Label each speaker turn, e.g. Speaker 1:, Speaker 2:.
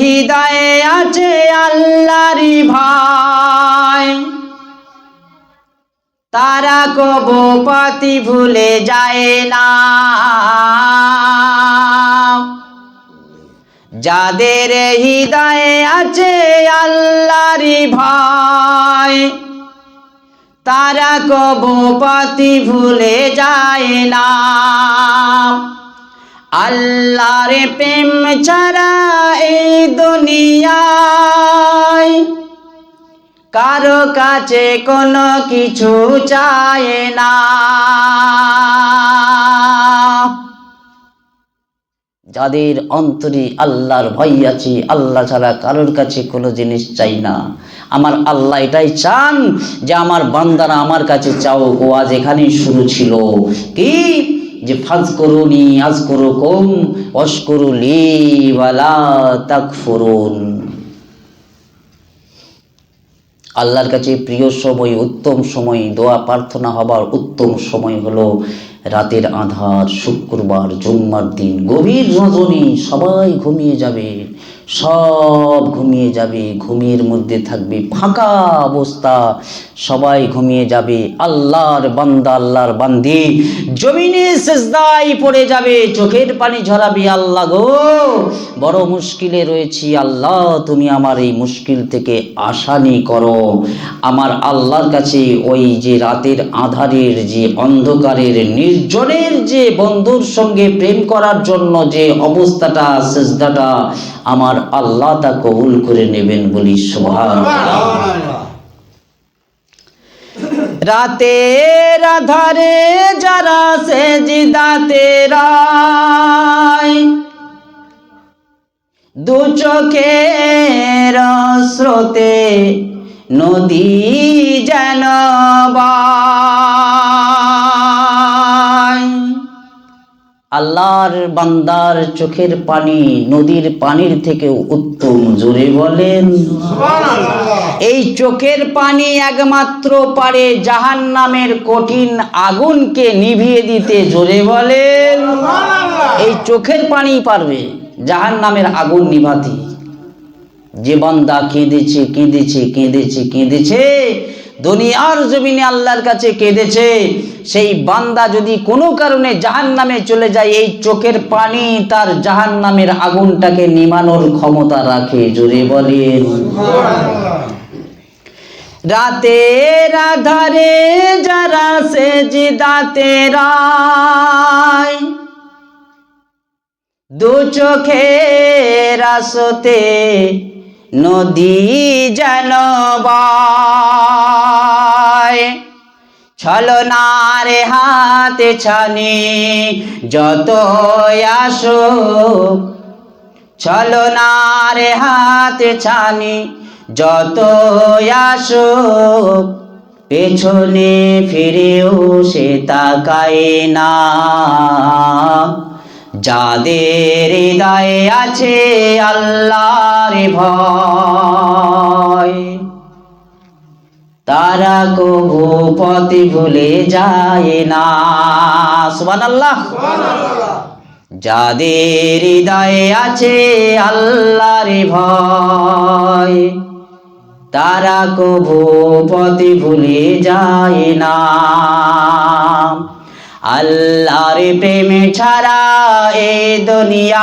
Speaker 1: হৃদয়ে আছে আল্লাহরি ভাই। তারা কবু পাতি ভুলে যায় না। যাদের হৃদয়ে আছে আল্লাহরি ভাই, তারা কবু পাতি ভুলে যায় না। আল্লাহর প্রেম ছাড়া এই দুনিয়ায় কারও কাছে কোনো কিছু চায় না। যাদের অন্তরে আল্লাহর ভয় আছে, আল্লাহ ছাড়া কারোর কাছে কোনো জিনিস চাই না। আমার আল্লাহ এটাই চান যে আমার বান্দারা আমার কাছে চাও ও আজ এখানেই শুরু ছিল। কি যে ফাজ করুনি আজ করু কম অস্করু লি ওয়ালা তাকফুরুন। আল্লাহর কাছে প্রিয় সময়, উত্তম সময়, দোয়া, প্রার্থনা হবার উত্তম সময় হলো রাতের আধার, শুক্রবার, জুম্মার দিন, গভীর রজনী, সবাই ঘুমিয়ে যাবে। সব ঘুমিয়ে যাবে, ঘুমের মধ্যে থাকবে ফাঁকা অবস্থা। সবাই ঘুমিয়ে যাবে, আল্লাহর বান্দা, আল্লাহর বান্দি। জমিনে সেজদাই পড়ে যাবে, চোখের পানি ঝরাবে, আল্লাহ গো, বড় মুশকিলে রয়েছি। আল্লাহ, তুমি আমার এই মুশকিল থেকে আসানি করো। আমার আল্লাহর কাছে ওই যে রাতের আধারের যে অন্ধকারের নির্জনের যে বন্ধুর সঙ্গে প্রেম করার জন্য যে অবস্থাটা, সেজদাটা, আমার আল্লাহ তা কবুল করে নেবেন বলি সোহান রাতের আধারে যারা সেজদাতে রায়, দু চোখের স্রোতে নদী যেন বয়। আল্লাহর বান্দার চোখের পানি নদীর পানির থেকে উত্তম জোরে বলেন। এই চোখের পানি একমাত্র পারে জাহান নামের কঠিন আগুনকে নিভিয়ে দিতে জোরে বলেন। এই চোখের পানি পারবে জাহান নামের আগুন নিভাতে। যে বান্দা কেঁদেছে কেঁদেছে কেঁদেছে কেঁদেছে দুনিয়ার জমিনে আল্লাহর কাছে কেঁদেছে। সেই বান্দা যদি কোনো কারণে জাহান নামে চলে যায়, এই চোখের পানি তার জাহান নামের আগুনটাকে নিমানোর ক্ষমতা রাখে। জোরে বলেন। রাতের আধারে যারা সে জিদাতে দু চোখের আসতে নদী যেন বয়। ছলনার হাতে ছানি, যত আসো। ছলনার হাতে ছানি, যত আসো। পেছনে ফিরেও সে তাকায় না। যাদের হৃদয়ে আছে আল্লাহর ভয় তারা কবু পথে ভুলে যায় না। সুবান আল্লাহ যাদের হৃদয়ে আছে আল্লাহর ভয়, তারা কবু পথে ভুলে যায় না। আল্লাহর প্রেমে ছাড়া এ দুনিয়ায়